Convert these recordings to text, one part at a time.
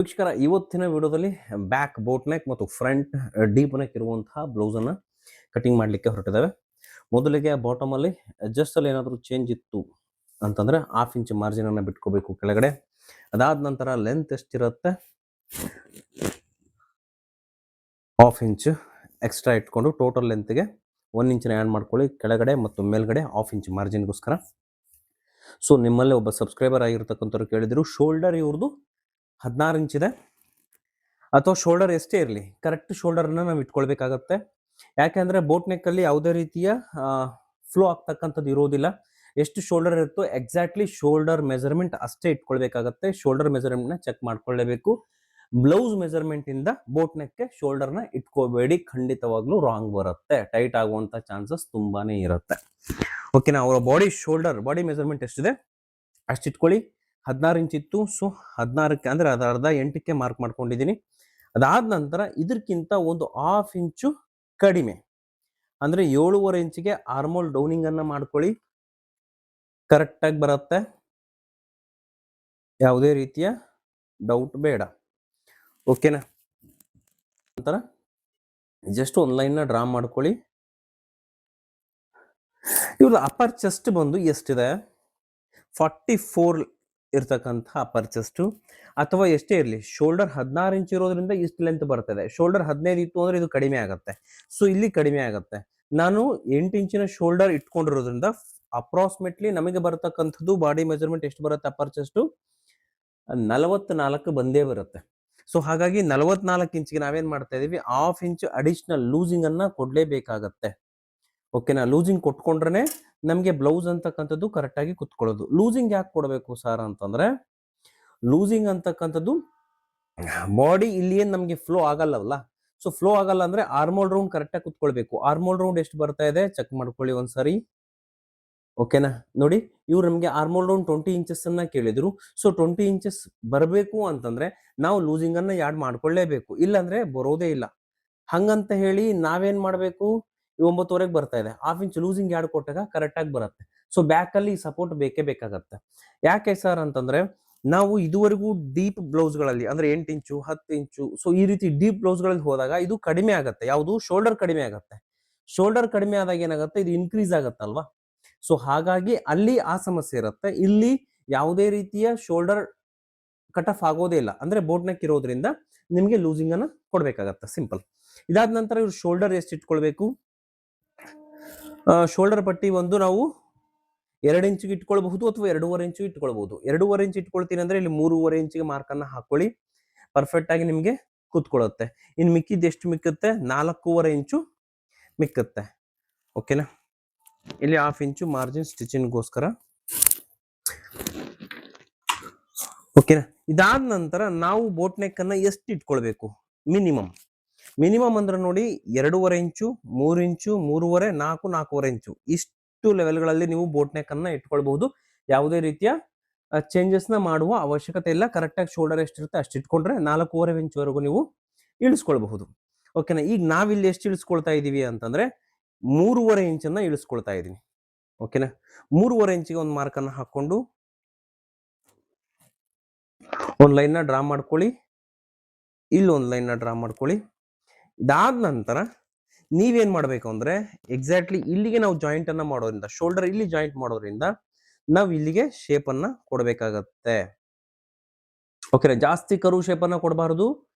ವೀಕ್ಷಕರ, ಇವತ್ತಿನ ವಿಡಿಯೋದಲ್ಲಿ ಬ್ಯಾಕ್ ಬೋಟ್ ನೆಕ್ ಮತ್ತು ಫ್ರಂಟ್ ಡೀಪ್ ನೆಕ್ ಇರುವಂತಹ ಬ್ಲೌಸ್ ಅನ್ನ ಕಟಿಂಗ್ ಮಾಡಲಿಕ್ಕೆ ಹೊರಟಿದ್ದಾವೆ ಮೊದಲಿಗೆ ಬಾಟಮ್ ಅಲ್ಲಿ ಏನಾದರೂ ಚೇಂಜ್ ಇತ್ತು ಅಂತಂದ್ರೆ ಹಾಫ್ ಇಂಚ್ ಮಾರ್ಜಿನ್ ಅನ್ನ ಬಿಟ್ಕೋಬೇಕು ಕೆಳಗಡೆ. ಅದಾದ ನಂತರ ಲೆಂತ್ ಎಷ್ಟಿರುತ್ತೆ? ಹಾಫ್ ಇಂಚ್ ಎಕ್ಸ್ಟ್ರಾ ಇಟ್ಕೊಂಡು ಟೋಟಲ್ ಲೆಂತ್ಗೆ ಒನ್ ಇಂಚನ್ನ ಆ್ಯಡ್ ಮಾಡ್ಕೊಳ್ಳಿ ಕೆಳಗಡೆ ಮತ್ತು ಮೇಲ್ಗಡೆ ಹಾಫ್ ಇಂಚ್ ಮಾರ್ಜಿನ್ಗೋಸ್ಕರ ಸೊ ನಿಮ್ಮಲ್ಲಿ ಒಬ್ಬ ಸಬ್ಸ್ಕ್ರೈಬರ್ ಆಗಿರ್ತಕ್ಕಂಥವ್ರು ಕೇಳಿದ್ರು ಶೋಲ್ಡರ್ ಇವ್ರದ್ದು ಹದಿನಾರು ಇಂಚ್ ಇದೆ. ಅಥವಾ ಶೋಲ್ಡರ್ ಎಷ್ಟೇ ಇರಲಿ ಕರೆಕ್ಟ್ ಶೋಲ್ಡರ್ನ ನಾವು ಇಟ್ಕೊಳ್ಬೇಕಾಗತ್ತೆ. ಯಾಕೆಂದರೆ ಬೋಟ್ ನೆಕ್ಕಲ್ಲಿ ಯಾವುದೇ ರೀತಿಯ ಫ್ಲೋ ಆಗ್ತಕ್ಕಂಥದ್ದು ಇರೋದಿಲ್ಲ. ಎಷ್ಟು ಶೋಲ್ಡರ್ ಇರುತ್ತೋ ಎಕ್ಸಾಕ್ಟ್ಲಿ ಶೋಲ್ಡರ್ ಮೆಜರ್ಮೆಂಟ್ ಅಷ್ಟೇ ಇಟ್ಕೊಳ್ಬೇಕಾಗತ್ತೆ. ಶೋಲ್ಡರ್ ಮೆಜರ್ಮೆಂಟ್ನ ಚೆಕ್ ಮಾಡ್ಕೊಳ್ಳೇಬೇಕು. ಬ್ಲೌಸ್ ಮೆಜರ್ಮೆಂಟ್ ಇಂದ ಬೋಟ್ ನೆಕ್ಗೆ ಶೋಲ್ಡರ್ನ ಇಟ್ಕೋಬೇಡಿ. ಖಂಡಿತವಾಗ್ಲೂ ರಾಂಗ್ ಬರುತ್ತೆ. ಟೈಟ್ ಆಗುವಂಥ ಚಾನ್ಸಸ್ ತುಂಬಾನೇ ಇರುತ್ತೆ. ಓಕೆನಾ ಅವರ ಬಾಡಿ ಶೋಲ್ಡರ್ ಬಾಡಿ ಮೆಜರ್ಮೆಂಟ್ ಎಷ್ಟಿದೆ? ಅಷ್ಟು ಇಟ್ಕೊಳ್ಳಿ. ಹದಿನಾರು ಇಂಚ್ ಇತ್ತು. ಸೊ ಹದಿನಾರಕ್ಕೆ ಅಂದ್ರೆ ಅದ ಅರ್ಧ ಎಂಟಕ್ಕೆ ಮಾರ್ಕ್ ಮಾಡ್ಕೊಂಡಿದ್ದೀನಿ. ಅದಾದ ನಂತರ ಇದಕ್ಕಿಂತ ಒಂದು ಹಾಫ್ ಇಂಚು ಕಡಿಮೆ. ಅಂದ್ರೆ ಏಳುವರೆ ಇಂಚಿಗೆ ಆರ್ಮೋಲ್ ಡೌನಿಂಗ್ ಅನ್ನ ಮಾಡ್ಕೊಳ್ಳಿ. ಕರೆಕ್ಟಾಗಿ ಬರುತ್ತೆ. ಯಾವುದೇ ರೀತಿಯ ಡೌಟ್ ಬೇಡ. ಓಕೆನಾ ನಂತರ ಜಸ್ಟ್ ಒಂದು ಲೈನ್ನ ಡ್ರಾ ಮಾಡ್ಕೊಳ್ಳಿ. ಇವ್ರ ಅಪ್ಪರ್ ಚೆಸ್ಟ್ ಬಂದು ಎಷ್ಟಿದೆ? ಫಾರ್ಟಿ ಫೋರ್ ಇರ್ತಕ್ಕಂಥ ಪರ್ಚೆಸ್ಟು ಚೆಸ್ಟು ಅಥವಾ ಎಷ್ಟೇ ಇರಲಿ ಶೋಲ್ಡರ್ ಹದಿನಾರು ಇಂಚ್ ಇರೋದ್ರಿಂದ ಇಷ್ಟು ಲೆಂತ್ ಬರ್ತದೆ. ಶೋಲ್ಡರ್ ಹದಿನೈದು ಇತ್ತು ಅಂದ್ರೆ ಇದು ಕಡಿಮೆ ಆಗುತ್ತೆ. ಸೊ ಇಲ್ಲಿ ಕಡಿಮೆ ಆಗುತ್ತೆ. ನಾನು ಎಂಟು ಇಂಚಿನ ಶೋಲ್ಡರ್ ಇಟ್ಕೊಂಡಿರೋದ್ರಿಂದ ಅಪ್ರಾಕ್ಸಿಮೇಟ್ಲಿ ನಮಗೆ ಬರತಕ್ಕಂಥದ್ದು ಬಾಡಿ ಮೆಜರ್ಮೆಂಟ್ ಎಷ್ಟು ಬರುತ್ತೆ ಪರ್ಚೆಸ್ಟು ಚೆಸ್ಟು ನಲವತ್ನಾಲ್ಕು ಬಂದೇ ಬರುತ್ತೆ. ಸೊ ಹಾಗಾಗಿ ನಲವತ್ನಾಲ್ಕು ಇಂಚಿಗೆ ನಾವೇನ್ ಮಾಡ್ತಾ ಇದೀವಿ? ಹಾಫ್ ಇಂಚ್ ಅಡಿಷನಲ್ ಲೂಸಿಂಗ್ ಅನ್ನ ಕೊಡ್ಲೇಬೇಕಾಗತ್ತೆ. ಓಕೆನಾ ಲೂಸಿಂಗ್ ಕೊಟ್ಕೊಂಡ್ರೆ ನಮಗೆ ಬ್ಲೌಸ್ ಅಂತಕ್ಕಂಥದ್ದು ಕರೆಕ್ಟಾಗಿ ಕುತ್ಕೊಳ್ಳೋದು. ಲೂಸಿಂಗ್ ಯಾಕೆ ಕೊಡಬೇಕು ಸರ್ ಅಂತಂದರೆ, ಲೂಸಿಂಗ್ ಅಂತಕ್ಕಂಥದ್ದು ಬಾಡಿ ಇಲ್ಲಿ ಏನು ನಮಗೆ ಫ್ಲೋ ಆಗಲ್ಲವಲ್ಲ? ಸೊ, ಫ್ಲೋ ಆಗಲ್ಲ ಅಂದರೆ ಆರ್ಮೋಲ್ ರೌಂಡ್ ಕರೆಕ್ಟಾಗಿ ಕುತ್ಕೊಳ್ಬೇಕು. ಆರ್ಮೋಲ್ ರೌಂಡ್ ಎಷ್ಟು ಬರ್ತಾ ಇದೆ? ಚೆಕ್ ಮಾಡ್ಕೊಳ್ಳಿ ಒಂದ್ಸರಿ. ಓಕೆನಾ? ನೋಡಿ, ಇವ್ರು ನಮಗೆ ಆರ್ಮೋಲ್ ರೌಂಡ್ ಟ್ವೆಂಟಿ ಇಂಚಸ್ ಅನ್ನ ಕೇಳಿದ್ರು. ಸೊ, ಟ್ವೆಂಟಿ ಇಂಚಸ್ ಬರಬೇಕು ಅಂತಂದ್ರೆ ನಾವು ಲೂಸಿಂಗ್ ಅನ್ನ ಯಾಡ್ ಮಾಡ್ಕೊಳ್ಳೇಬೇಕು. ಇಲ್ಲಾಂದ್ರೆ ಬರೋದೇ ಇಲ್ಲ. ಹಂಗಂತ ಹೇಳಿ ನಾವೇನ್ ಮಾಡ್ಬೇಕು? ಒಂಬತ್ತುವರೆಗೆ ಬರ್ತಾ ಇದೆ. ಹಾಫ್ ಇಂಚ್ ಲೂಸಿಂಗ್ ಯಾರ್ಡ್ ಕೊಟ್ಟಾಗ ಕರೆಕ್ಟ್ ಆಗಿ ಬರುತ್ತೆ. ಸೊ ಬ್ಯಾಕ್ ಅಲ್ಲಿ ಸಪೋರ್ಟ್ ಬೇಕೇ ಬೇಕಾಗತ್ತೆ. ಯಾಕೆ ಸರ್ ಅಂತಂದ್ರೆ, ನಾವು ಇದುವರೆಗೂ ಡೀಪ್ ಬ್ಲೌಸ್ಗಳಲ್ಲಿ ಅಂದ್ರೆ ಎಂಟು ಇಂಚು ಹತ್ತು ಇಂಚು ಸೊ ಈ ರೀತಿ ಡೀಪ್ ಬ್ಲೌಸ್ಗಳಲ್ಲಿ ಹೋದಾಗ ಇದು ಕಡಿಮೆ ಆಗುತ್ತೆ. ಯಾವುದು? ಶೋಲ್ಡರ್ ಕಡಿಮೆ ಆಗುತ್ತೆ. ಶೋಲ್ಡರ್ ಕಡಿಮೆ ಆದಾಗ ಏನಾಗುತ್ತೆ? ಇದು ಇನ್ಕ್ರೀಸ್ ಆಗುತ್ತಲ್ವಾ ಸೊ ಹಾಗಾಗಿ ಅಲ್ಲಿ ಆ ಸಮಸ್ಯೆ ಇರುತ್ತೆ. ಇಲ್ಲಿ ಯಾವುದೇ ರೀತಿಯ ಶೋಲ್ಡರ್ ಕಟ್ ಆಫ್ ಆಗೋದೇ ಇಲ್ಲ. ಅಂದ್ರೆ ಬೋಟ್ ನೆಕ್ ಇರೋದ್ರಿಂದ ನಿಮಗೆ ಲೂಸಿಂಗ್ ಅನ್ನ ಕೊಡ್ಬೇಕಾಗತ್ತೆ. ಸಿಂಪಲ್ ಇದಾದ ನಂತರ ಇವ್ರು ಶೋಲ್ಡರ್ ಎಷ್ಟು ಇಟ್ಕೊಳ್ಬೇಕು? ಶೋಲ್ಡರ್ ಪಟ್ಟಿ ಒಂದು ನಾವು ಎರಡು ಇಂಚಿಗೆ ಇಟ್ಕೊಳ್ಬಹುದು ಅಥವಾ ಎರಡೂವರೆ ಇಂಚು ಇಟ್ಕೊಳ್ಬಹುದು. ಎರಡೂವರೆ ಇಂಚು ಇಟ್ಕೊಳ್ತೀನಿ ಅಂದ್ರೆ ಇಲ್ಲಿ ಮೂರುವರೆ ಇಂಚಿಗೆ ಮಾರ್ಕ್ ಅನ್ನ ಹಾಕೊಳ್ಳಿ. ಪರ್ಫೆಕ್ಟ್ ಆಗಿ ನಿಮಗೆ ಕೂತ್ಕೊಳ್ಳುತ್ತೆ. ಇನ್ನು ಮಿಕ್ಕಿದ್ದು ಎಷ್ಟು ಮಿಕ್ಕುತ್ತೆ? ನಾಲ್ಕೂವರೆ ಇಂಚು ಮಿಕ್ಕುತ್ತೆ. ಓಕೆನಾ ಇಲ್ಲಿ ಹಾಫ್ ಇಂಚು ಮಾರ್ಜಿನ್ ಸ್ಟಿಚಿಂಗ್ಗೋಸ್ಕರ ಓಕೆನಾ ಇದಾದ ನಂತರ ನಾವು ಬೋಟ್ ಎಷ್ಟು ಇಟ್ಕೊಳ್ಬೇಕು? ಮಿನಿಮಮ್ ಮಿನಿಮಮ್ ಅಂದ್ರೆ ನೋಡಿ ಎರಡೂವರೆ ಇಂಚು, ಮೂರು ಇಂಚು, ಮೂರುವರೆ, ನಾಲ್ಕು, ನಾಲ್ಕೂವರೆ ಇಂಚು. ಇಷ್ಟು ಲೆವೆಲ್ಗಳಲ್ಲಿ ನೀವು ಬೋಟ್ ನೆಕ್ ಅನ್ನ ಇಟ್ಕೊಳ್ಬಹುದು. ಯಾವುದೇ ರೀತಿಯ ಚೇಂಜಸ್ ಮಾಡುವ ಅವಶ್ಯಕತೆ ಇಲ್ಲ. ಕರೆಕ್ಟಾಗಿ ಶೋಲ್ಡರ್ ಎಷ್ಟಿರುತ್ತೆ ಅಷ್ಟು ಇಟ್ಕೊಂಡ್ರೆ ನಾಲ್ಕೂವರೆ ಇಂಚ್ವರೆಗೂ ನೀವು ಇಳಿಸ್ಕೊಳ್ಬಹುದು. ಓಕೆನಾ ಈಗ ನಾವಿಲ್ಲಿ ಎಷ್ಟು ಇಳಿಸ್ಕೊಳ್ತಾ ಇದೀವಿ ಅಂತಂದ್ರೆ ಮೂರುವರೆ ಇಂಚನ್ನ ಇಳಿಸ್ಕೊಳ್ತಾ ಇದ್ದೀನಿ ಓಕೆನಾ ಮೂರುವರೆ ಇಂಚಿಗೆ ಒಂದು ಮಾರ್ಕ್ ಅನ್ನ ಹಾಕೊಂಡು ಒಂದು ಲೈನ್ನ ಡ್ರಾ ಮಾಡ್ಕೊಳ್ಳಿ. ಇಲ್ಲಿ ಒಂದು ಲೈನ್ನ ಡ್ರಾ ಮಾಡ್ಕೊಳ್ಳಿ. ಇದಾದ ನಂತರ ನೀವೇನ್ ಮಾಡಬೇಕು ಅಂದ್ರೆ ಎಕ್ಸಾಕ್ಟ್ಲಿ ಇಲ್ಲಿಗೆ ನಾವು ಜಾಯಿಂಟ್ ಅನ್ನ ಮಾಡೋದ್ರಿಂದ ಶೋಲ್ಡರ್ ಇಲ್ಲಿ ಜಾಯಿಂಟ್ ಮಾಡೋದ್ರಿಂದ ನಾವು ಇಲ್ಲಿಗೆ ಶೇಪ್ ಅನ್ನ ಕೊಡಬೇಕಾಗತ್ತೆ. ಓಕೆನಾ ಜಾಸ್ತಿ ಕರು ಶೇಪ್ ಅನ್ನ ಕೊಡಬಾರದು.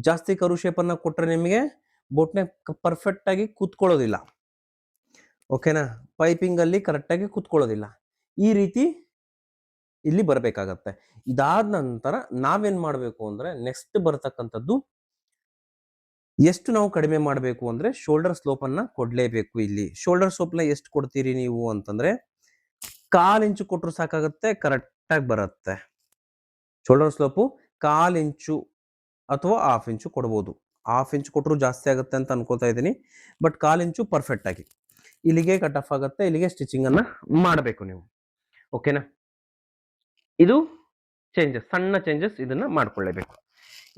ಜಾಸ್ತಿ ಕರು ಶೇಪ್ ಕೊಟ್ರೆ ನಿಮಗೆ ಬೋಟ್ನೆ ಪರ್ಫೆಕ್ಟ್ ಆಗಿ ಕೂತ್ಕೊಳ್ಳೋದಿಲ್ಲ. ಓಕೆನಾ ಪೈಪಿಂಗ್ ಅಲ್ಲಿ ಕರೆಕ್ಟ್ ಕೂತ್ಕೊಳ್ಳೋದಿಲ್ಲ. ಈ ರೀತಿ ಇಲ್ಲಿ ಬರಬೇಕಾಗತ್ತೆ. ಇದಾದ ನಂತರ ನಾವೇನ್ ಮಾಡಬೇಕು ಅಂದ್ರೆ ನೆಕ್ಸ್ಟ್ ಬರ್ತಕ್ಕಂಥದ್ದು ಎಷ್ಟು ನಾವು ಕಡಿಮೆ ಮಾಡಬೇಕು ಅಂದ್ರೆ ಶೋಲ್ಡರ್ ಸ್ಲೋಪ್ ಅನ್ನ ಕೊಡ್ಲೇಬೇಕು ಇಲ್ಲಿ. ಶೋಲ್ಡರ್ ಸ್ಲೋಪ್ನ ಎಷ್ಟು ಕೊಡ್ತೀರಿ ನೀವು ಅಂತಂದ್ರೆ ಕಾಲ್ ಇಂಚು ಕೊಟ್ಟರು ಸಾಕಾಗುತ್ತೆ ಕರೆಕ್ಟಾಗಿ ಬರುತ್ತೆ. ಶೋಲ್ಡರ್ ಸ್ಲೋಪು ಕಾಲ್ ಇಂಚು ಅಥವಾ ಹಾಫ್ ಇಂಚು ಕೊಡ್ಬೋದು. ಹಾಫ್ ಇಂಚು ಕೊಟ್ಟರು ಜಾಸ್ತಿ ಆಗುತ್ತೆ ಅಂತ ಅನ್ಕೋತಾ ಇದ್ದೀನಿ. ಬಟ್ ಕಾಲ್ ಇಂಚು ಪರ್ಫೆಕ್ಟ್ ಆಗಿ. ಇಲ್ಲಿಗೆ ಕಟ್ ಆಫ್ ಆಗುತ್ತೆ, ಇಲ್ಲಿಗೆ ಸ್ಟಿಚಿಂಗ್ ಅನ್ನ ಮಾಡಬೇಕು ನೀವು. ಓಕೆನಾ ಇದು ಚೇಂಜಸ್ ಸಣ್ಣ ಚೇಂಜಸ್ ಇದನ್ನ ಮಾಡ್ಕೊಳ್ಳೇಬೇಕು.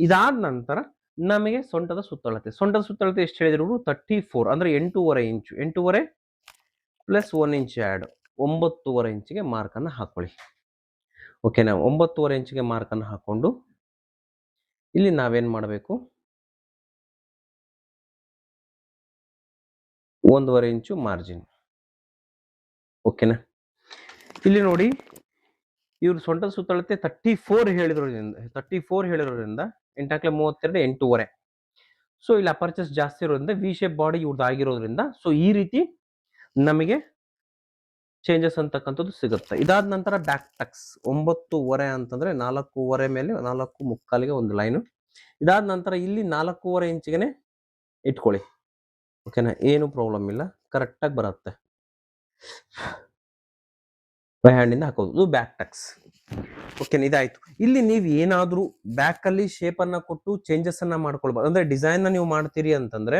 ಇದಾದ ನಂತರ ನಮಗೆ ಸೊಂಟದ ಸುತ್ತಳತೆ ಸೊಂಟದ ಸುತ್ತಳತೆ ಎಷ್ಟು ಹೇಳಿದ್ರು ತರ್ಟಿ ಫೋರ್ ಅಂದರೆ ಎಂಟೂವರೆ ಇಂಚು. ಎಂಟೂವರೆ ಪ್ಲಸ್ ಒನ್ ಇಂಚ್ ಆ್ಯಡ್ ಒಂಬತ್ತೂವರೆ ಇಂಚಿಗೆ ಮಾರ್ಕನ್ನು ಹಾಕೊಳ್ಳಿ. ಓಕೆನಾ ಒಂಬತ್ತುವರೆ ಇಂಚಿಗೆ ಮಾರ್ಕನ್ನು ಹಾಕೊಂಡು ಇಲ್ಲಿ ನಾವೇನು ಮಾಡಬೇಕು? ಒಂದೂವರೆ ಇಂಚು ಮಾರ್ಜಿನ್ ಓಕೆನಾ ಇಲ್ಲಿ ನೋಡಿ ಇವರು ಸೊಂಟದ ಸುತ್ತಳತೆ ತರ್ಟಿ ಫೋರ್ ಹೇಳಿರೋದ್ರಿಂದ ತರ್ಟಿ ಫೋರ್ ಹೇಳಿರೋದ್ರಿಂದ ಎಂಟಾಕ್ಲೆ ಮೂವತ್ತೆರಡು, ಎಂಟೂವರೆ. ಸೊ ಇಲ್ಲಿ ಅಪರ್ಚಸ್ ಜಾಸ್ತಿ ಇರೋದ್ರಿಂದ ವಿ ಶೇಪ್ ಬಾಡಿ ಇವ್ರದ್ದು ಆಗಿರೋದ್ರಿಂದ ಸೊ ಈ ರೀತಿ ನಮಗೆ ಚೇಂಜಸ್ ಅಂತಕ್ಕಂಥದ್ದು ಸಿಗುತ್ತೆ. ಇದಾದ ನಂತರ ಬ್ಯಾಕ್ ಟಕ್ಸ್ ಒಂಬತ್ತೂವರೆ ಅಂತಂದ್ರೆ ನಾಲ್ಕೂವರೆ ಮೇಲೆ ನಾಲ್ಕು ಮುಕ್ಕಾಲಿಗೆ ಒಂದು ಲೈನು ಇದಾದ ನಂತರ ಇಲ್ಲಿ ನಾಲ್ಕೂವರೆ ಇಂಚಿಗೆ ಇಟ್ಕೊಳ್ಳಿ. ಓಕೆನಾ ಏನು ಪ್ರಾಬ್ಲಮ್ ಇಲ್ಲ. ಕರೆಕ್ಟಾಗಿ ಬರುತ್ತೆ. ಬೈ ಹ್ಯಾಂಡಿಂದ ಹಾಕೋದು. ಬ್ಯಾಕ್ ಟಕ್ಸ್ ಓಕೆನಾ ಇದಾಯ್ತು. ಇಲ್ಲಿ ನೀವು ಏನಾದ್ರೂ ಬ್ಯಾಕ್ ಅಲ್ಲಿ ಶೇಪ್ ಅನ್ನ ಕೊಟ್ಟು ಚೇಂಜಸ್ ಅನ್ನ ಮಾಡ್ಕೊಳ್ಬೋದು. ಅಂದ್ರೆ ಡಿಸೈನ್ನ ನೀವು ಮಾಡ್ತೀರಿ ಅಂತಂದ್ರೆ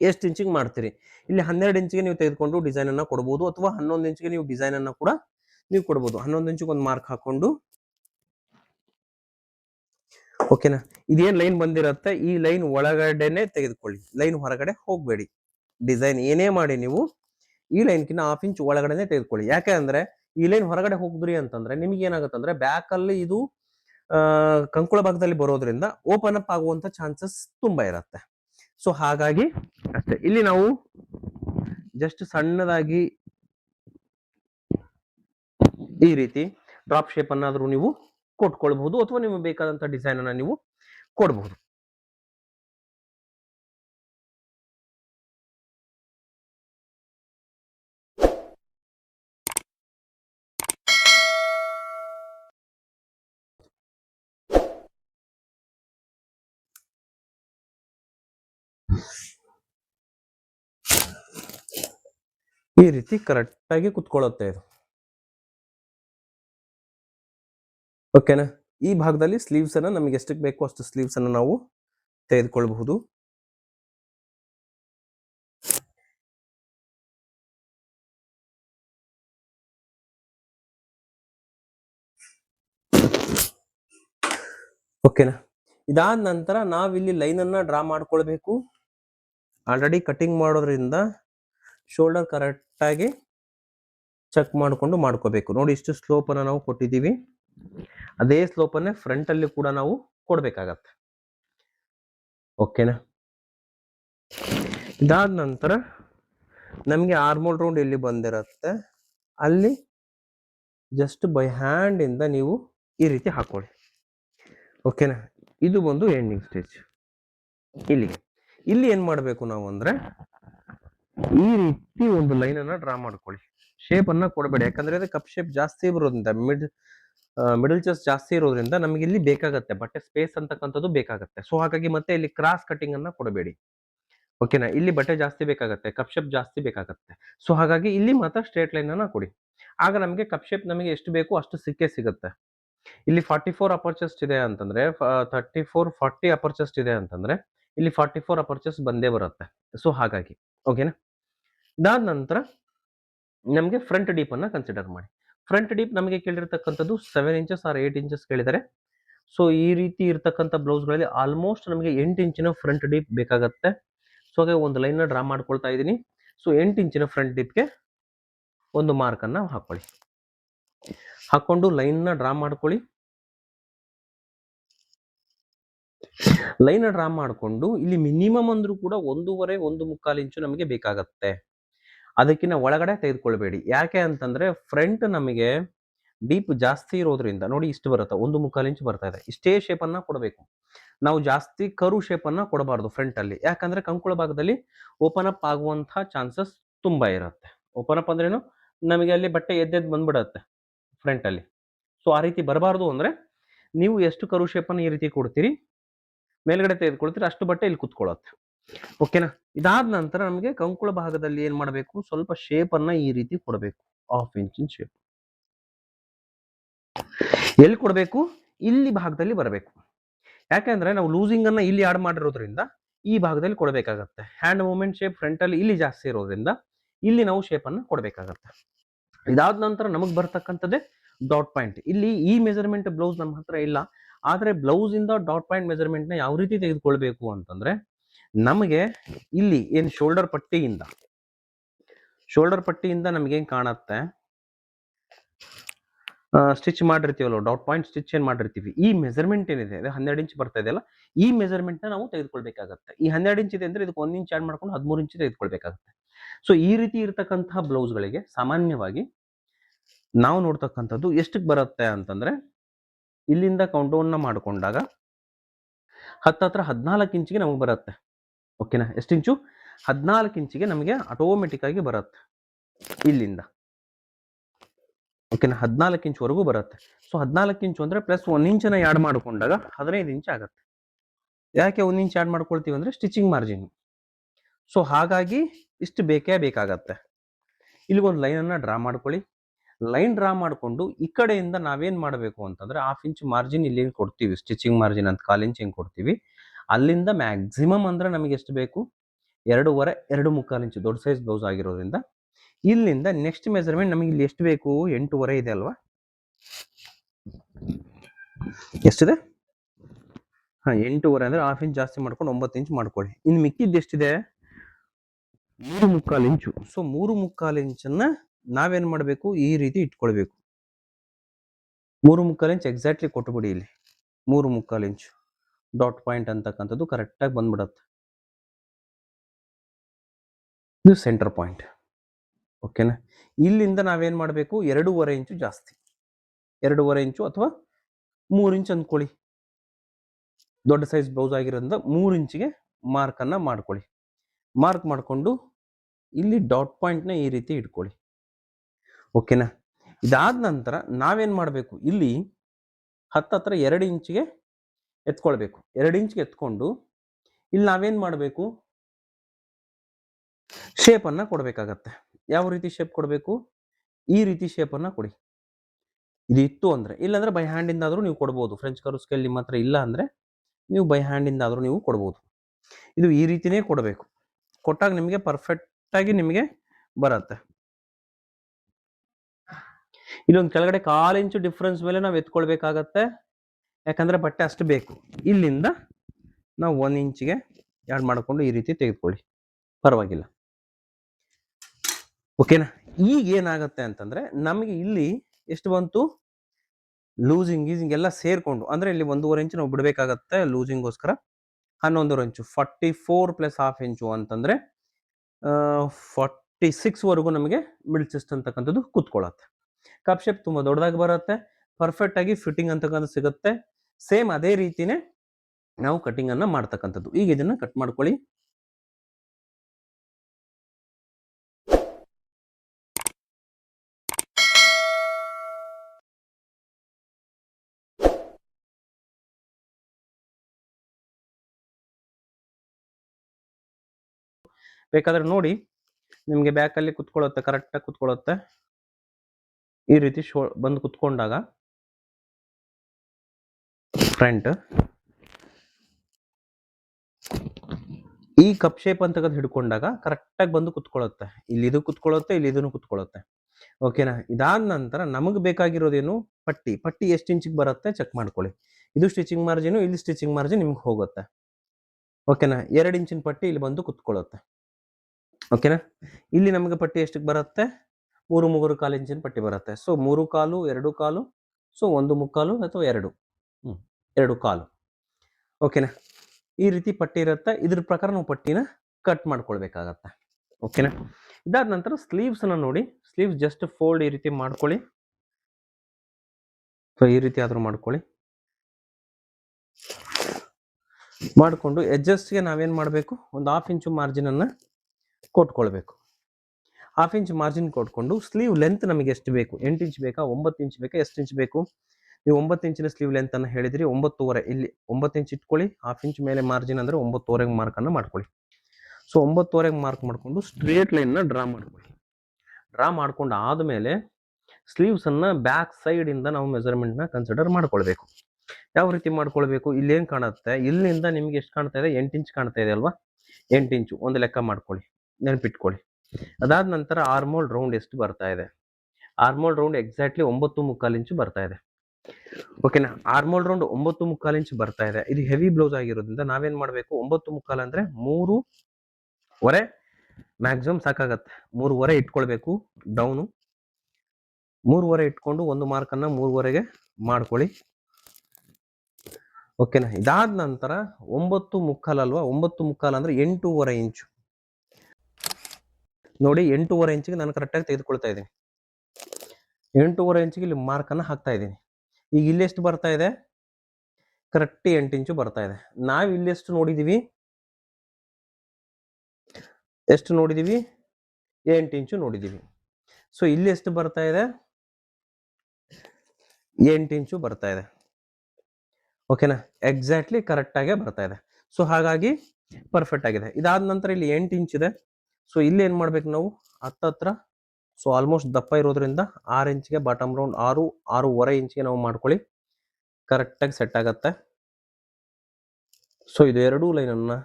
ಎಷ್ಟು ಇಂಚಿಗೆ ಮಾಡ್ತೀರಿ? ಇಲ್ಲಿ ಹನ್ನೆರಡು ಇಂಚಿಗೆ ನೀವು ತೆಗೆದುಕೊಂಡು ಡಿಸೈನ್ ಅನ್ನ ಕೊಡಬಹುದು ಅಥವಾ ಹನ್ನೊಂದು ಇಂಚಿಗೆ ನೀವು ಡಿಸೈನ್ ಅನ್ನ ಕೂಡ ನೀವು ಕೊಡಬಹುದು ಹನ್ನೊಂದು ಇಂಚಿಗೆ ಒಂದು ಮಾರ್ಕ್ ಹಾಕೊಂಡು. ಓಕೆನಾ ಇದೇನ್ ಲೈನ್ ಬಂದಿರತ್ತೆ? ಈ ಲೈನ್ ಒಳಗಡೆನೆ ತೆಗೆದುಕೊಳ್ಳಿ. ಲೈನ್ ಹೊರಗಡೆ ಹೋಗ್ಬೇಡಿ. ಡಿಸೈನ್ ಏನೇ ಮಾಡಿ ನೀವು ಈ ಲೈನ್ಕಿನ್ನ ಹಾಫ್ ಇಂಚ್ ಒಳಗಡೆನೆ ತೆಗೆದುಕೊಳ್ಳಿ. ಯಾಕೆ ಅಂದ್ರೆ ಈ ಲೈನ್ ಹೊರಗಡೆ ಹೋಗಿದ್ರಿ ಅಂತಂದ್ರೆ ನಿಮ್ಗೆ ಏನಾಗುತ್ತೆ ಅಂದ್ರೆ ಬ್ಯಾಕ್ ಅಲ್ಲಿ ಇದು ಕಂಕುಳ ಭಾಗದಲ್ಲಿ ಬರೋದ್ರಿಂದ ಓಪನ್ ಅಪ್ ಆಗುವಂತ ಚಾನ್ಸಸ್ ತುಂಬಾ ಇರುತ್ತೆ. ಸೊ ಹಾಗಾಗಿ ಅಷ್ಟೇ. ಇಲ್ಲಿ ನಾವು ಜಸ್ಟ್ ಸಣ್ಣದಾಗಿ ಈ ರೀತಿ ಡ್ರಾಪ್ ಶೇಪ್ ಅನ್ನಾದ್ರೂ ನೀವು ಕೊಟ್ಕೊಳ್ಬಹುದು ಅಥವಾ ನಿಮಗೆ ಬೇಕಾದಂತ ಡಿಸೈನ್ ಅನ್ನ ನೀವು ಕೊಡಬಹುದು. ಈ ರೀತಿ ಕರೆಕ್ಟಾಗಿ ಕುತ್ಕೊಳ್ಳುತ್ತೆ ಇದು. ಓಕೆನಾ ಈ ಭಾಗದಲ್ಲಿ ಸ್ಲೀವ್ಸ್ ಅನ್ನ ನಮಗೆ ಎಷ್ಟಕ್ಕೆ ಬೇಕೋ ಅಷ್ಟು ಸ್ಲೀವ್ಸ್ ಅನ್ನ ನಾವು ತೆಗೆದುಕೊಳ್ಳಬಹುದು ಓಕೆನಾ ಇದಾದ ನಂತರ ನಾವಿಲ್ಲಿ ಲೈನ್ ಅನ್ನ ಡ್ರಾ ಮಾಡ್ಕೊಳ್ಬೇಕು. ಆಲ್ರೆಡಿ ಕಟಿಂಗ್ ಮಾಡೋದ್ರಿಂದ ಶೋಲ್ಡರ್ ಕರೆಕ್ಟಾಗಿ ಚೆಕ್ ಮಾಡಿಕೊಂಡು ಮಾಡ್ಕೋಬೇಕು. ನೋಡಿ ಇಷ್ಟು ಸ್ಲೋಪನ್ನು ನಾವು ಕೊಟ್ಟಿದ್ದೀವಿ. ಅದೇ ಸ್ಲೋಪನ್ನೇ ಫ್ರಂಟಲ್ಲಿ ಕೂಡ ನಾವು ಕೊಡಬೇಕಾಗತ್ತೆ. ಓಕೆನಾ ಇದಾದ ನಂತರ ನಮಗೆ ಆರ್ಮೋಲ್ ರೌಂಡ್ ಎಲ್ಲಿ ಬಂದಿರುತ್ತೆ? ಅಲ್ಲಿ ಜಸ್ಟ್ ಬೈ ಹ್ಯಾಂಡಿಂದ ನೀವು ಈ ರೀತಿ ಹಾಕೊಳ್ಳಿ. ಓಕೆನಾ ಇದು ಬಂದು ಎಂಡಿಂಗ್ ಸ್ಟೇಜ್ ಇಲ್ಲಿಗೆ. ಇಲ್ಲಿ ಏನ್ ಮಾಡಬೇಕು ನಾವು ಅಂದ್ರೆ ಈ ರೀತಿ ಒಂದು ಲೈನ್ ಅನ್ನ ಡ್ರಾ ಮಾಡ್ಕೊಳ್ಳಿ. ಶೇಪ್ ಅನ್ನ ಕೊಡಬೇಡಿ. ಯಾಕಂದ್ರೆ ಅದು ಕಪ್ ಶೇಪ್ ಜಾಸ್ತಿ ಬರೋದ್ರಿಂದ ಮಿಡ್ ಮಿಡಲ್ ಚೆಸ್ಟ್ ಜಾಸ್ತಿ ಇರೋದ್ರಿಂದ ನಮಗೆ ಇಲ್ಲಿ ಬೇಕಾಗತ್ತೆ. ಬಟ್ಟೆ ಸ್ಪೇಸ್ ಅಂತಕ್ಕಂಥದ್ದು ಬೇಕಾಗತ್ತೆ. ಸೊ ಹಾಗಾಗಿ ಮತ್ತೆ ಇಲ್ಲಿ ಕ್ರಾಸ್ ಕಟಿಂಗ್ ಅನ್ನ ಕೊಡಬೇಡಿ. ಓಕೆನಾ ಇಲ್ಲಿ ಬಟ್ಟೆ ಜಾಸ್ತಿ ಬೇಕಾಗತ್ತೆ. ಕಪ್ ಶೇಪ್ ಜಾಸ್ತಿ ಬೇಕಾಗತ್ತೆ. ಸೊ ಹಾಗಾಗಿ ಇಲ್ಲಿ ಮಾತ್ರ ಸ್ಟ್ರೇಟ್ ಲೈನ್ ಅನ್ನ ಕೊಡಿ. ಆಗ ನಮಗೆ ಕಪ್ ಶೇಪ್ ನಮಗೆ ಎಷ್ಟು ಬೇಕು ಅಷ್ಟು ಸಿಕ್ಕೇ ಸಿಗುತ್ತೆ. ಇಲ್ಲಿ ಫಾರ್ಟಿ ಫೋರ್ ಅಪರ್ ಚೆಸ್ಟ್ ಇದೆ ಅಂತಂದ್ರೆ thirty four forty upper chest ಇದೆ ಅಂತಂದ್ರೆ ಇಲ್ಲಿ ಫಾರ್ಟಿ ಫೋರ್ ಅಪರ್ ಬಂದೇ ಬರುತ್ತೆ. ಸೊ ಹಾಗಾಗಿ ಓಕೆನಾ ಇದಾದ ನಂತರ ನಮಗೆ ಫ್ರಂಟ್ ಡೀಪ್ ಅನ್ನ ಕನ್ಸಿಡರ್ ಮಾಡಿ. ಫ್ರಂಟ್ ಡೀಪ್ ನಮಗೆ ಕೇಳಿರ್ತಕ್ಕಂಥದ್ದು seven inches or eight inches ಕೇಳಿದರೆ ಸೊ ಈ ರೀತಿ ಇರ್ತಕ್ಕಂಥ ಬ್ಲೌಸ್ಗಳಲ್ಲಿ ಆಲ್ಮೋಸ್ಟ್ ನಮಗೆ ಎಂಟು ಇಂಚಿನ ಫ್ರಂಟ್ ಡೀಪ್ ಬೇಕಾಗತ್ತೆ. ಸೊ ಹಾಗೆ ಒಂದು ಲೈನ್ ಡ್ರಾ ಮಾಡ್ಕೊಳ್ತಾ ಇದ್ದೀನಿ. ಸೊ ಎಂಟು ಇಂಚಿನ ಫ್ರಂಟ್ ಡೀಪ್ಗೆ ಒಂದು ಮಾರ್ಕನ್ನು ಹಾಕ್ಕೊಳ್ಳಿ ಹಾಕೊಳ್ಳಿ. ಹಾಕೊಂಡು ಲೈನ್ನ ಡ್ರಾ ಮಾಡ್ಕೊಳ್ಳಿ. ಲೈನ್ ಡ್ರಾ ಮಾಡಿಕೊಂಡು ಇಲ್ಲಿ ಮಿನಿಮಮ್ ಅಂದ್ರೂ ಕೂಡ ಒಂದೂವರೆ, ಒಂದು ಮುಕ್ಕಾಲು ಇಂಚು ನಮಗೆ ಬೇಕಾಗತ್ತೆ. ಅದಕ್ಕಿಂತ ಒಳಗಡೆ ತೆಗೆದುಕೊಳ್ಬೇಡಿ. ಯಾಕೆ ಅಂತಂದ್ರೆ ಫ್ರಂಟ್ ನಮಗೆ ಡೀಪ್ ಜಾಸ್ತಿ ಇರೋದ್ರಿಂದ, ನೋಡಿ ಇಷ್ಟು ಬರುತ್ತೆ, ಒಂದು ಮುಕ್ಕಾಲು ಇಂಚು ಬರ್ತಾ ಇದೆ. ಇಷ್ಟೇ ಶೇಪ್ ಅನ್ನ ಕೊಡಬೇಕು. ನಾವು ಜಾಸ್ತಿ ಕರು ಶೇಪ್ ಅನ್ನ ಕೊಡಬಾರ್ದು ಫ್ರಂಟ್ ಅಲ್ಲಿ ಯಾಕಂದ್ರೆ ಕಂಕುಳ ಭಾಗದಲ್ಲಿ ಓಪನ್ ಅಪ್ ಆಗುವಂತಹ ಚಾನ್ಸಸ್ ತುಂಬಾ ಇರುತ್ತೆ. ಓಪನ್ ಅಪ್ ಅಂದ್ರೇನು? ನಮಗೆ ಅಲ್ಲಿ ಬಟ್ಟೆ ಎದ್ದೆದ್ದು ಬಂದ್ಬಿಡತ್ತೆ ಫ್ರಂಟ್ ಅಲ್ಲಿ ಸೊ ಆ ರೀತಿ ಬರಬಾರ್ದು ಅಂದ್ರೆ ನೀವು ಎಷ್ಟು ಕರು ಶೇಪ್ ಅನ್ನು ಈ ರೀತಿ ಕೊಡ್ತೀರಿ? ಮೇಲ್ಗಡೆ ತೆಗೆದುಕೊಳ್ತೀರಿ ಅಷ್ಟು ಬಟ್ಟೆ ಇಲ್ಲಿ ಕುತ್ಕೊಳ್ಳುತ್ತೆ. ಓಕೆನಾ ಇದಾದ ನಂತರ ನಮಗೆ ಕಂಕುಳ ಭಾಗದಲ್ಲಿ ಏನ್ ಮಾಡಬೇಕು? ಸ್ವಲ್ಪ ಶೇಪ್ ಅನ್ನ ಈ ರೀತಿ ಕೊಡಬೇಕು. ಹಾಫ್ ಇಂಚಿನ ಶೇಪ್ ಎಲ್ಲಿ ಕೊಡಬೇಕು? ಇಲ್ಲಿ ಭಾಗದಲ್ಲಿ ಬರಬೇಕು. ಯಾಕೆಂದ್ರೆ ನಾವು ಲೂಸಿಂಗ್ ಅನ್ನ ಇಲ್ಲಿ ಆಡ್ ಮಾಡಿರೋದ್ರಿಂದ ಈ ಭಾಗದಲ್ಲಿ ಕೊಡಬೇಕಾಗತ್ತೆ. ಹ್ಯಾಂಡ್ ಮೂವ್ಮೆಂಟ್ ಶೇಪ್ ಫ್ರಂಟ್ ಅಲ್ಲಿ ಇಲ್ಲಿ ಜಾಸ್ತಿ ಇರೋದ್ರಿಂದ ಇಲ್ಲಿ ನಾವು ಶೇಪ್ ಅನ್ನ ಕೊಡಬೇಕಾಗತ್ತೆ. ಇದಾದ ನಂತರ ನಮಗ್ ಬರ್ತಕ್ಕಂಥದ್ದೇ ಡಾಟ್ ಪಾಯಿಂಟ್ ಇಲ್ಲಿ ಈ ಮೆಜರ್ಮೆಂಟ್ ಬ್ಲೌಸ್ ನಮ್ಮ ಹತ್ರ ಇಲ್ಲ. ಆದ್ರೆ ಬ್ಲೌಸ್ ಇಂದ ಡಾಟ್ ಪಾಯಿಂಟ್ ಮೆಜರ್ಮೆಂಟ್ನ ಯಾವ ರೀತಿ ತೆಗೆದುಕೊಳ್ಬೇಕು ಅಂತಂದ್ರೆ, ನಮಗೆ ಇಲ್ಲಿ ಏನು ಶೋಲ್ಡರ್ ಪಟ್ಟಿಯಿಂದ ಶೋಲ್ಡರ್ ಪಟ್ಟಿಯಿಂದ ನಮಗೇನು ಕಾಣತ್ತೆ? ಸ್ಟಿಚ್ ಮಾಡಿರ್ತೀವಲ್ಲ ಡಾಟ್ ಪಾಯಿಂಟ್ ಸ್ಟಿಚ್ ಏನು ಮಾಡಿರ್ತೀವಿ, ಈ ಮೆಜರ್ಮೆಂಟ್ ಏನಿದೆ, ಅದು ಹನ್ನೆರಡು ಇಂಚ್ ಬರ್ತಾ ಇದೆಯಲ್ಲ, ಈ ಮೆಜರ್ಮೆಂಟ್ನ ನಾವು ತೆಗೆದುಕೊಳ್ಬೇಕಾಗತ್ತೆ. ಈ ಹನ್ನೆರಡು ಇಂಚ್ ಇದೆ ಅಂದ್ರೆ ಇದಕ್ಕೆ ಒಂದ್ ಇಂಚ್ ಆಡ್ ಮಾಡ್ಕೊಂಡು ಹದಿಮೂರು ಇಂಚ್ ತೆಗೆದುಕೊಳ್ಬೇಕಾಗತ್ತೆ. ಸೊ ಈ ರೀತಿ ಇರತಕ್ಕಂತಹ ಬ್ಲೌಸ್ಗಳಿಗೆ ಸಾಮಾನ್ಯವಾಗಿ ನಾವು ನೋಡ್ತಕ್ಕಂಥದ್ದು ಎಷ್ಟಕ್ಕೆ ಬರುತ್ತೆ ಅಂತಂದ್ರೆ ಇಲ್ಲಿಂದ ಕೌಂಟೌನ್ನ ಮಾಡಿಕೊಂಡಾಗ ಹತ್ರ ಹದಿನಾಲ್ಕು ಇಂಚಿಗೆ ನಮಗೆ ಬರುತ್ತೆ. ಓಕೆನಾ ಎಷ್ಟು ಇಂಚು? ಹದಿನಾಲ್ಕು ಇಂಚಿಗೆ ನಮಗೆ ಆಟೋಮೆಟಿಕ್ ಆಗಿ ಬರುತ್ತೆ. ಇಲ್ಲಿಂದ. ಓಕೆನಾ ಹದಿನಾಲ್ಕು ಇಂಚ್ವರೆಗೂ ಬರುತ್ತೆ. ಸೊ ಹದಿನಾಲ್ಕು ಇಂಚು ಅಂದರೆ ಪ್ಲಸ್ ಒನ್ ಇಂಚನ್ನು ಆ್ಯಡ್ ಮಾಡಿಕೊಂಡಾಗ ಹದಿನೈದು ಇಂಚ್ ಆಗುತ್ತೆ. ಯಾಕೆ ಒಂದು ಇಂಚ್ ಆ್ಯಡ್ ಮಾಡ್ಕೊಳ್ತೀವಿ ಅಂದರೆ ಸ್ಟಿಚಿಂಗ್ ಮಾರ್ಜಿನ್ ಸೊ ಹಾಗಾಗಿ ಇಷ್ಟು ಬೇಕೇ ಬೇಕಾಗತ್ತೆ. ಇಲ್ಲಿ ಒಂದು ಲೈನ್ ಅನ್ನ ಡ್ರಾ ಮಾಡ್ಕೊಳ್ಳಿ. ಲೈನ್ ಡ್ರಾ ಮಾಡಿಕೊಂಡು ಈ ಕಡೆಯಿಂದ ನಾವೇನ್ ಮಾಡಬೇಕು ಅಂತಂದ್ರೆ ಹಾಫ್ ಇಂಚ್ ಮಾರ್ಜಿನ್ ಇಲ್ಲಿ ಕೊಡ್ತೀವಿ? ಸ್ಟಿಚಿಂಗ್ ಮಾರ್ಜಿನ್ ಅಂತ ಕಾಲ್ ಇಂಚ್ ಹೆಂಗ್ ಕೊಡ್ತೀವಿ? ಅಲ್ಲಿಂದ ಮ್ಯಾಕ್ಸಿಮಮ್ ಅಂದ್ರೆ ನಮಗೆ ಎಷ್ಟು ಬೇಕು? ಎರಡೂವರೆ, ಎರಡು ಮುಕ್ಕಾಲು ಇಂಚು ದೊಡ್ಡ ಸೈಜ್ ಬ್ಲೌಸ್ ಆಗಿರೋದ್ರಿಂದ ಇಲ್ಲಿಂದ ನೆಕ್ಸ್ಟ್ ಮೆಜರ್ಮೆಂಟ್ ನಮಗೆ ಇಲ್ಲಿ ಎಷ್ಟು ಬೇಕು? ಎಂಟೂವರೆ ಇದೆ ಅಲ್ವಾ? ಎಷ್ಟಿದೆ? ಹಾ, ಎಂಟೂವರೆ ಅಂದ್ರೆ ಹಾಫ್ ಇಂಚ್ ಜಾಸ್ತಿ ಮಾಡ್ಕೊಂಡು ಒಂಬತ್ತು ಇಂಚ್ ಮಾಡ್ಕೊಳ್ಳಿ. ಇನ್ನು ಮಿಕ್ಕಿದ್ದು ಎಷ್ಟಿದೆ? ಮೂರು ಮುಕ್ಕಾಲು ಇಂಚು ಸೊ ಮೂರು ಮುಕ್ಕಾಲು ಇಂಚನ್ನ ನಾವೇನ್ ಮಾಡಬೇಕು? ಈ ರೀತಿ ಇಟ್ಕೊಳ್ಬೇಕು. ಮೂರು ಮುಕ್ಕಾಲು ಇಂಚ್ ಎಕ್ಸಾಕ್ಟ್ಲಿ ಕೊಟ್ಬಿಡಿ ಇಲ್ಲಿ. ಮೂರು ಮುಕ್ಕಾಲು ಇಂಚು. ಡಾಟ್ ಪಾಯಿಂಟ್ ಅಂತಕ್ಕಂಥದ್ದು ಕರೆಕ್ಟಾಗಿ ಬಂದ್ಬಿಡತ್ತೆ. ಇದು ಸೆಂಟರ್ ಪಾಯಿಂಟ್ ಓಕೆನಾ ಇಲ್ಲಿಂದ ನಾವೇನ್ ಮಾಡಬೇಕು? ಎರಡೂವರೆ ಇಂಚು ಜಾಸ್ತಿ. ಎರಡೂವರೆ ಇಂಚು ಅಥವಾ ಮೂರು ಇಂಚ್ ಅಂದ್ಕೊಳ್ಳಿ ದೊಡ್ಡ ಸೈಜ್ ಬ್ಲೌಸ್ ಆಗಿರೋದ್ರಿಂದ ಮೂರು ಇಂಚಿಗೆ ಮಾರ್ಕನ್ನು ಮಾಡ್ಕೊಳ್ಳಿ. ಮಾರ್ಕ್ ಮಾಡಿಕೊಂಡು ಇಲ್ಲಿ ಡಾಟ್ ಪಾಯಿಂಟ್ನ ಈ ರೀತಿ ಇಟ್ಕೊಳ್ಳಿ. ಓಕೆನಾ? ಇದಾದ ನಂತರ ನಾವೇನು ಮಾಡಬೇಕು? ಇಲ್ಲಿ ಹತ್ತತ್ರ ಎರಡು ಇಂಚಿಗೆ ಎತ್ಕೊಳ್ಬೇಕು. ಎರಡು ಇಂಚಿಗೆ ಎತ್ಕೊಂಡು ಇಲ್ಲಿ ನಾವೇನು ಮಾಡಬೇಕು? ಶೇಪನ್ನು ಕೊಡಬೇಕಾಗತ್ತೆ. ಯಾವ ರೀತಿ ಶೇಪ್ ಕೊಡಬೇಕು? ಈ ರೀತಿ ಶೇಪನ್ನು ಕೊಡಿ. ಇದು ಇತ್ತು ಅಂದರೆ, ಇಲ್ಲಾಂದ್ರೆ ಬೈ ಹ್ಯಾಂಡಿಂದಾದರೂ ನೀವು ಕೊಡ್ಬೋದು. ಫ್ರೆಂಚ್ ಕರು ಸ್ಕೇಲ್ ನಿಮ್ಮ ಹತ್ರ ಇಲ್ಲ ಅಂದರೆ ನೀವು ಬೈ ಹ್ಯಾಂಡಿಂದಾದರೂ ನೀವು ಕೊಡ್ಬೋದು. ಇದು ಈ ರೀತಿನೇ ಕೊಡಬೇಕು. ಕೊಟ್ಟಾಗ ನಿಮಗೆ ಪರ್ಫೆಕ್ಟಾಗಿ ನಿಮಗೆ ಬರತ್ತೆ. ಇಲ್ಲೊಂದು ಕೆಳಗಡೆ ಕಾಲು ಇಂಚು ಡಿಫ್ರೆನ್ಸ್ ಮೇಲೆ ನಾವು ಎತ್ಕೊಳ್ಬೇಕಾಗತ್ತೆ. ಯಾಕಂದ್ರೆ ಬಟ್ಟೆ ಅಷ್ಟು ಬೇಕು. ಇಲ್ಲಿಂದ ನಾವು ಒನ್ ಇಂಚಿಗೆ ಎರಡು ಮಾಡಿಕೊಂಡು ಈ ರೀತಿ ತೆಗೆದುಕೊಳ್ಳಿ. ಪರವಾಗಿಲ್ಲ. ಓಕೆನಾ ಈಗ ಏನಾಗುತ್ತೆ ಅಂತಂದ್ರೆ ನಮಗೆ ಇಲ್ಲಿ ಎಷ್ಟು ಬಂತು? ಲೂಸಿಂಗ್ ಗೀಸಿಂಗ್ ಎಲ್ಲ ಸೇರ್ಕೊಂಡು, ಅಂದ್ರೆ ಇಲ್ಲಿ ಒಂದೂವರೆ ಇಂಚು ನಾವು ಬಿಡಬೇಕಾಗತ್ತೆ ಲೂಸಿಂಗ್ಗೋಸ್ಕರ ಹನ್ನೊಂದೂವರೆ inch forty four plus half inch ಅಂತಂದ್ರೆ ಫಾರ್ಟಿ ಸಿಕ್ಸ್ ವರೆಗೂ ನಮಗೆ ಮಿಡ್ ಚೆಸ್ಟ್ ಅಂತಕ್ಕಂಥದ್ದು ಕೂತ್ಕೊಳ್ಳುತ್ತೆ. ಕಪ್ ಶೇಪ್ ತುಂಬಾ ದೊಡ್ಡದಾಗಿ ಬರುತ್ತೆ ಪರ್ಫೆಕ್ಟ್ ಆಗಿ ಫಿಟ್ಟಿಂಗ್ ಅಂತಕ್ಕಂಥ ಸಿಗುತ್ತೆ. ಸೇಮ್ ಅದೇ ರೀತಿನೇ ನಾವು ಕಟಿಂಗ್ ಅನ್ನ ಮಾಡ್ತಕ್ಕಂಥದ್ದು. ಈಗ ಇದನ್ನ ಕಟ್ ಮಾಡ್ಕೊಳ್ಳಿ. ಬೇಕಾದ್ರೆ ನೋಡಿ, ನಿಮಗೆ ಬ್ಯಾಕಲ್ಲಿ ಕುತ್ಕೊಳ್ಳುತ್ತೆ ಕರೆಕ್ಟಾಗಿ ಕುತ್ಕೊಳ್ಳುತ್ತೆ. ಈ ರೀತಿ ಶೋ ಬಂದು ಕುತ್ಕೊಂಡಾಗ ಫ್ರಂಟ್ ಈ ಕಪ್ ಶೇಪ್ ಅಂತ ಹಿಡ್ಕೊಂಡಾಗ ಕರೆಕ್ಟಾಗಿ ಬಂದು ಕುತ್ಕೊಳ್ಳುತ್ತೆ ಇಲ್ಲಿ ಇದು ಕುತ್ಕೊಳ್ಳುತ್ತೆ ಇಲ್ಲಿ ಇದನ್ನು ಕುತ್ಕೊಳ್ಳುತ್ತೆ ಓಕೆನಾ ಇದಾದ ನಂತರ ನಮಗೆ ಬೇಕಾಗಿರೋದೇನು? ಪಟ್ಟಿ. ಪಟ್ಟಿ ಎಷ್ಟು ಇಂಚಿಗೆ ಬರುತ್ತೆ? ಚೆಕ್ ಮಾಡ್ಕೊಳ್ಳಿ. ಇದು ಸ್ಟಿಚಿಂಗ್ ಮಾರ್ಜಿನು ಇಲ್ಲಿ ಸ್ಟಿಚಿಂಗ್ ಮಾರ್ಜಿನ್ ನಿಮ್ಗೆ ಹೋಗುತ್ತೆ. ಓಕೆನಾ ಎರಡು ಇಂಚಿನ ಪಟ್ಟಿ ಇಲ್ಲಿ ಬಂದು ಕುತ್ಕೊಳ್ಳುತ್ತೆ ಓಕೆನಾ ಇಲ್ಲಿ ನಮಗೆ ಪಟ್ಟಿ ಎಷ್ಟಕ್ಕೆ ಬರುತ್ತೆ? ಮೂರು ಮೂರು ಕಾಲು ಇಂಚಿನ ಪಟ್ಟಿ ಬರುತ್ತೆ. ಸೊ ಮೂರು ಕಾಲು, ಎರಡು ಕಾಲು ಸೊ ಒಂದು ಮುಕ್ಕಾಲು ಅಥವಾ ಎರಡು? ಹ್ಞೂ ಎರಡು ಕಾಲು. ಓಕೆನಾ ಈ ರೀತಿ ಪಟ್ಟಿ ಇರುತ್ತೆ. ಇದ್ರ ಪ್ರಕಾರ ನಾವು ಪಟ್ಟಿನ ಕಟ್ ಮಾಡ್ಕೊಳ್ಬೇಕಾಗತ್ತೆ. ಓಕೆನಾ ಇದಾದ ನಂತರ ಸ್ಲೀವ್ಸ್ ಅನ್ನ ನೋಡಿ. ಸ್ಲೀವ್ಸ್ ಜಸ್ಟ್ ಫೋಲ್ಡ್ ಈ ರೀತಿ ಮಾಡ್ಕೊಳ್ಳಿ. ಸೊ ಈ ರೀತಿ ಆದ್ರೂ ಮಾಡ್ಕೊಳ್ಳಿ. ಮಾಡಿಕೊಂಡು ಎಡ್ಜಸ್ಟ್ಗೆ ನಾವೇನು ಮಾಡಬೇಕು? ಒಂದು ಹಾಫ್ ಇಂಚು ಮಾರ್ಜಿನನ್ನು ಕೊಟ್ಕೊಳ್ಬೇಕು. ಹಾಫ್ ಇಂಚ್ ಮಾರ್ಜಿನ್ ಕೊಟ್ಕೊಂಡು ಸ್ಲೀವ್ ಲೆಂತ್ ನಮಗೆ ಎಷ್ಟು ಬೇಕು? ಎಂಟು ಇಂಚ್ ಬೇಕಾ? ಒಂಬತ್ತು ಇಂಚ್ ಬೇಕಾ? ಎಷ್ಟು ಇಂಚ್ ಬೇಕು? ನೀವು ಒಂಬತ್ತು ಇಂಚಿನ ಸ್ಲೀವ್ ಲೆಂತ್ ಅನ್ನು ಹೇಳಿದ್ರಿ, ಒಂಬತ್ತುವರೆ ಇಲ್ಲಿ ಒಂಬತ್ತು ಇಂಚ್ ಇಟ್ಕೊಳ್ಳಿ ಹಾಫ್ ಇಂಚ್ ಮೇಲೆ ಮಾರ್ಜಿನ್ ಅಂದರೆ ಒಂಬತ್ತುವರೆಗೆ ಮಾರ್ಕನ್ನು ಮಾಡ್ಕೊಳ್ಳಿ. ಸೊ ಒಂಬತ್ತುವರೆಗೆ ಮಾರ್ಕ್ ಮಾಡಿಕೊಂಡು ಸ್ಟ್ರೇಟ್ ಲೈನ್ನ ಡ್ರಾ ಮಾಡ್ಕೊಳ್ಳಿ. ಡ್ರಾ ಮಾಡ್ಕೊಂಡು ಆದಮೇಲೆ ಸ್ಲೀವ್ಸನ್ನು ಬ್ಯಾಕ್ ಸೈಡಿಂದ ನಾವು ಮೆಜರ್ಮೆಂಟ್ನ ಕನ್ಸಿಡರ್ ಮಾಡ್ಕೊಳ್ಬೇಕು. ಯಾವ ರೀತಿ ಮಾಡ್ಕೊಳ್ಬೇಕು? ಇಲ್ಲೇನು ಕಾಣುತ್ತೆ? ಇಲ್ಲಿಂದ ನಿಮ್ಗೆ ಎಷ್ಟು ಕಾಣ್ತಾ ಇದೆ? ಎಂಟು ಇಂಚ್ ಕಾಣ್ತಾ ಇದೆ ಅಲ್ವಾ? ಎಂಟು ಇಂಚು ಒಂದು ಲೆಕ್ಕ ಮಾಡ್ಕೊಳ್ಳಿ, ನೆನಪಿಟ್ಕೊಳ್ಳಿ. ಅದಾದ ನಂತರ ಆರ್ಮೋಲ್ ರೌಂಡ್ ಎಷ್ಟು ಬರ್ತಾ ಇದೆ? ಆರ್ಮೋಲ್ ರೌಂಡ್ ಎಕ್ಸಾಕ್ಟ್ಲಿ ಒಂಬತ್ತು ಮುಕ್ಕಾಲು ಇಂಚು ಬರ್ತಾ ಇದೆ. ಓಕೆನಾ ಆರ್ಮೋಲ್ ರೌಂಡ್ ಒಂಬತ್ತು ಮುಕ್ಕಾಲು ಇಂಚು ಬರ್ತಾ ಇದೆ. ಇದು ಹೆವಿ ಬ್ಲೌಸ್ ಆಗಿರೋದ್ರಿಂದ ನಾವೇನ್ ಮಾಡಬೇಕು? ಒಂಬತ್ತು ಮುಕ್ಕಾಲು ಅಂದ್ರೆ ಮೂರು ವರೆ ಮ್ಯಾಕ್ಸಿಮಮ್ ಸಾಕಾಗತ್ತೆ. ಮೂರುವರೆ ಇಟ್ಕೊಳ್ಬೇಕು ಡೌನು ಮೂರುವರೆ ಇಟ್ಕೊಂಡು ಒಂದು ಮಾರ್ಕನ್ನ ಮೂರುವರೆಗೆ ಮಾಡ್ಕೊಳ್ಳಿ. ಓಕೆನಾ ಇದಾದ ನಂತರ ಒಂಬತ್ತು ಮುಕ್ಕಾಲ್ ಅಲ್ವಾ, ಒಂಬತ್ತು ಮುಕ್ಕಾಲ್ ಅಂದ್ರೆ ಎಂಟೂವರೆ ಇಂಚು. ನೋಡಿ ಎಂಟೂವರೆ ಇಂಚಿಗೆ ನಾನು ಕರೆಕ್ಟಾಗಿ ತೆಗೆದುಕೊಳ್ತಾ ಇದ್ದೀನಿ. ಎಂಟೂವರೆ ಇಂಚಿಗೆ ಇಲ್ಲಿ ಮಾರ್ಕನ್ನು ಹಾಕ್ತಾ ಇದ್ದೀನಿ. ಈಗ ಇಲ್ಲಿ ಎಷ್ಟು ಬರ್ತಾ ಇದೆ? ಕರೆಕ್ಟ್ ಎಂಟು ಇಂಚು ಬರ್ತಾ ಇದೆ. ನಾವು ಇಲ್ಲಿ ಎಷ್ಟು ನೋಡಿದೀವಿ? ಎಷ್ಟು ನೋಡಿದೀವಿ? ಎಂಟು ಇಂಚು ನೋಡಿದ್ದೀವಿ ಸೊ ಇಲ್ಲಿ ಎಷ್ಟು ಬರ್ತಾ ಇದೆ? ಎಂಟು ಇಂಚು ಬರ್ತಾ ಇದೆ. ಓಕೆನಾ ಎಕ್ಸಾಕ್ಟ್ಲಿ ಕರೆಕ್ಟಾಗೇ ಬರ್ತಾ ಇದೆ. ಸೊ ಹಾಗಾಗಿ ಪರ್ಫೆಕ್ಟ್ ಆಗಿದೆ. ಇದಾದ ನಂತರ ಇಲ್ಲಿ ಎಂಟು ಇಂಚ್ ಇದೆ. ಸೊ ಇಲ್ಲಿ ಏನು ಮಾಡ್ಬೇಕು ನಾವು? ಹತ್ತತ್ರ ಸೊ ಆಲ್ಮೋಸ್ಟ್ ದಪ್ಪ ಇರೋದ್ರಿಂದ ಆರು ಇಂಚ್ಗೆ ಬಾಟಮ್ ರೌಂಡ್ ಆರು, ಆರೂವರೆ ಇಂಚ್ಗೆ ನಾವು ಮಾಡ್ಕೊಳ್ಳಿ. ಕರೆಕ್ಟಾಗಿ ಸೆಟ್ ಆಗತ್ತೆ. ಸೊ ಇದು ಎರಡೂ ಲೈನನ್ನು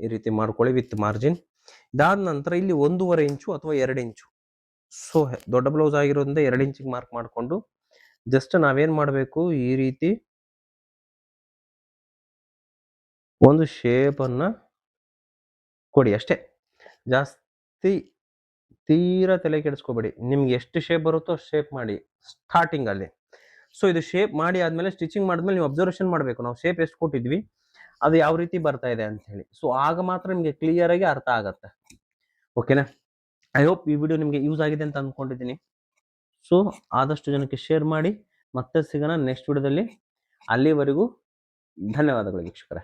ಈ ರೀತಿ ಮಾಡ್ಕೊಳ್ಳಿ ವಿತ್ ಮಾರ್ಜಿನ್ ಇದಾದ ನಂತರ ಇಲ್ಲಿ ಒಂದೂವರೆ ಇಂಚು ಅಥವಾ ಎರಡು ಇಂಚು ಸೊ ದೊಡ್ಡ ಬ್ಲೌಸ್ ಆಗಿರೋದ್ರಿಂದ ಎರಡು ಇಂಚಿಗೆ ಮಾರ್ಕ್ ಮಾಡಿಕೊಂಡು ಜಸ್ಟ್ ನಾವೇನು ಮಾಡಬೇಕು? ಈ ರೀತಿ ಒಂದು ಶೇಪನ್ನು ಕೊಡಿ. ಅಷ್ಟೇ. ಜಾಸ್ತಿ ತೀರಾ ತಲೆ ಕೆಡಿಸ್ಕೋಬೇಡಿ. ನಿಮ್ಗೆ ಎಷ್ಟು ಶೇಪ್ ಬರುತ್ತೋ ಶೇಪ್ ಮಾಡಿ. ಸ್ಟಾರ್ಟಿಂಗ್ ಅಲ್ಲಿ. ಸೊ ಇದು ಶೇಪ್ ಮಾಡಿ ಆದ್ಮೇಲೆ ಸ್ಟಿಚಿಂಗ್ ಮಾಡಿದ್ಮೇಲೆ ನೀವು ಅಬ್ಸರ್ವೇಷನ್ ಮಾಡಬೇಕು. ನಾವು ಶೇಪ್ ಎಷ್ಟು ಕೊಟ್ಟಿದ್ವಿ, ಅದು ಯಾವ ರೀತಿ ಬರ್ತಾ ಇದೆ ಅಂತ ಹೇಳಿ. ಸೊ ಆಗ ಮಾತ್ರ ನಿಮಗೆ ಕ್ಲಿಯರ್ ಆಗಿ ಅರ್ಥ ಆಗುತ್ತೆ. ಓಕೆನಾ ಐ ಹೋಪ್ ಈ ವಿಡಿಯೋ ನಿಮಗೆ ಯೂಸ್ ಆಗಿದೆ ಅಂತ ಅಂದ್ಕೊಂಡಿದ್ದೀನಿ ಸೊ ಆದಷ್ಟು ಜನಕ್ಕೆ ಶೇರ್ ಮಾಡಿ. ಮತ್ತೆ ಸಿಗೋಣ ನೆಕ್ಸ್ಟ್ ವಿಡಿಯೋದಲ್ಲಿ ಅಲ್ಲಿವರೆಗೂ ಧನ್ಯವಾದಗಳು ವೀಕ್ಷಕರೇ.